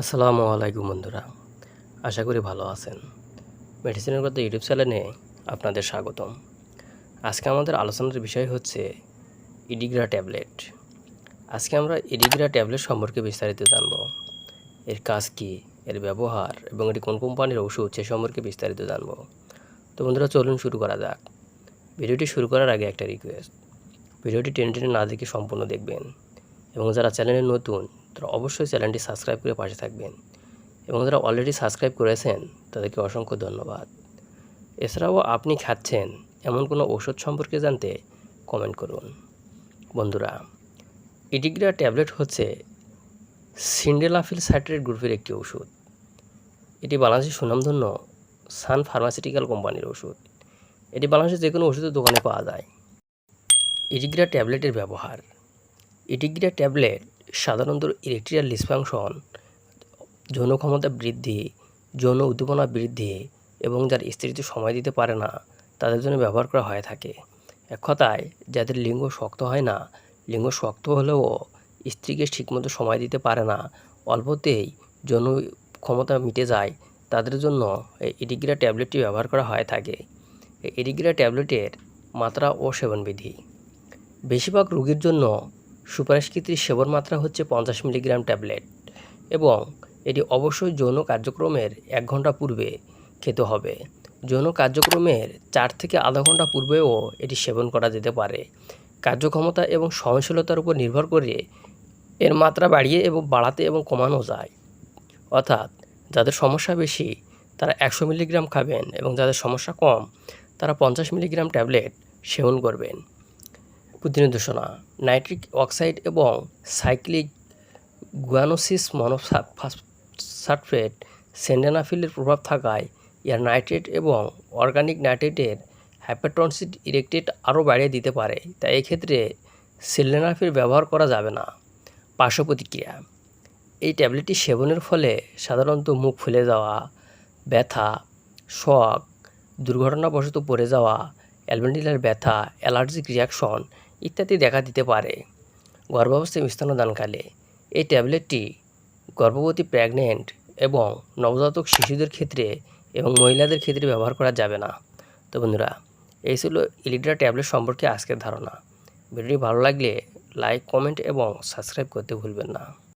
আসসালামু আলাইকুম বন্ধুরা, আশা করি ভালো আছেন। মেডিসিনের কথা ইউটিউব চ্যানেলে আপনাদের স্বাগতম। আজকে আমাদের আলোচনার বিষয় হচ্ছে ইডিগ্রা ট্যাবলেট। আজকে আমরা ইডিগ্রা ট্যাবলেট সম্পর্কে বিস্তারিত জানব। এর কাজ কী, এর ব্যবহার, এবং এটি কোন কোম্পানির ওষুধ, সে সম্পর্কে বিস্তারিত জানব। তো বন্ধুরা, চলুন শুরু করা যাক। ভিডিওটি শুরু করার আগে একটা রিকোয়েস্ট ভিডিওটি টেনে টেনে না দেখে সম্পূর্ণ দেখবেন। এবং যারা চ্যানেলে নতুন তারা অবশ্যই চ্যানেলটি সাবস্ক্রাইব করে পাশে থাকবেন। এবং যারা অলরেডি সাবস্ক্রাইব করেছেন, তাদেরকে অসংখ্য ধন্যবাদ। এছাড়াও আপনি খাচ্ছেন এমন কোনো ওষুধ সম্পর্কে জানতে কমেন্ট করুন। বন্ধুরা ইডিগ্রা ট্যাবলেট হচ্ছে সিন্ডেলাফিল সাইট্রেট গ্রুপের একটি ওষুধ এটি বাংলাদেশের সুনামধন্য সান ফার্মাসিউটিক্যাল কোম্পানির ওষুধ এটি বাংলাদেশের যে কোনো ওষুধের দোকানে পাওয়া যায়। ইডিগ্রা ট্যাবলেটের ব্যবহার। ইডিগ্রা ট্যাবলেট সাধারণত ইলেকট্রিক্যাল ডিসফাংশন যৌন ক্ষমতা বৃদ্ধি, যৌন উদ্দীপনা বৃদ্ধি এবং যার স্ত্রীতে সময় দিতে পারে না, তাদের জন্য ব্যবহার করা হয়ে থাকে। এক কথায়, যাদের লিঙ্গ শক্ত হয় না, লিঙ্গ শক্ত হলেও স্ত্রীকে ঠিকমতো সময় দিতে পারে না, অল্পতেই যৌন ক্ষমতা মিটে যায়, তাদের জন্য এই ইডিগ্রা ট্যাবলেটটি ব্যবহার করা হয়ে থাকে। এই ইডিগ্রা ট্যাবলেটের মাত্রা ও সেবনবিধি। বেশিরভাগ রোগীর জন্য সুপারিশকৃত সেবন মাত্রা হচ্ছে পঞ্চাশ মিলিগ্রাম ট্যাবলেট এবং এটি অবশ্যই যৌন কার্যক্রমের এক ঘণ্টা পূর্বে খেতে হবে। যৌন কার্যক্রমের চার থেকে আধা ঘণ্টা পূর্বেও এটি সেবন করা যেতে পারে। কার্যক্ষমতা এবং সহনশীলতার উপর নির্ভর করে এর মাত্রা বাড়িয়ে এবং বাড়াতে এবং কমানো যায়। অর্থাৎ যাদের সমস্যা বেশি, তারা একশো মিলিগ্রাম খাবেন এবং যাদের সমস্যা কম, তারা পঞ্চাশ মিলিগ্রাম ট্যাবলেট সেবন করবেন। প্রতিনির্দেশনা নাইট্রিক অক্সাইড এবং সাইক্লিক গুয়ানোসিস মনোসালফেট সেন্ডেনাফিলের প্রভাব থাকায় এর নাইট্রেট এবং অর্গানিক নাইট্রেটের হাইপারটনসিড ইরেকটেড আরও বাড়িয়ে দিতে পারে। তাই এক্ষেত্রে সেলেনাফিল ব্যবহার করা যাবে না। পার্শ্ব প্রতিক্রিয়া, এই ট্যাবলেটটি সেবনের ফলে সাধারণত মুখ ফুলে যাওয়া, ব্যথা শখ দুর্ঘটনাবশত পড়ে যাওয়া, অ্যালবেন্ডিলার ব্যথা, অ্যালার্জিক রিয়াকশন ইত্যাদি দেখা দিতে পারে। গর্ভাবস্থায় স্তনদানকালে এই ট্যাবলেটটি গর্ভবতী প্রেগনেন্ট এবং নবজাতক শিশুদের ক্ষেত্রে এবং মহিলাদের ক্ষেত্রে ব্যবহার করা যাবে না। তো বন্ধুরা, এই ছিল ইলিড্রা ট্যাবলেট সম্পর্কে আজকের ধারণা। ভিডিওটি ভালো লাগলে লাইক, কমেন্ট এবং সাবস্ক্রাইব করতে ভুলবেন না।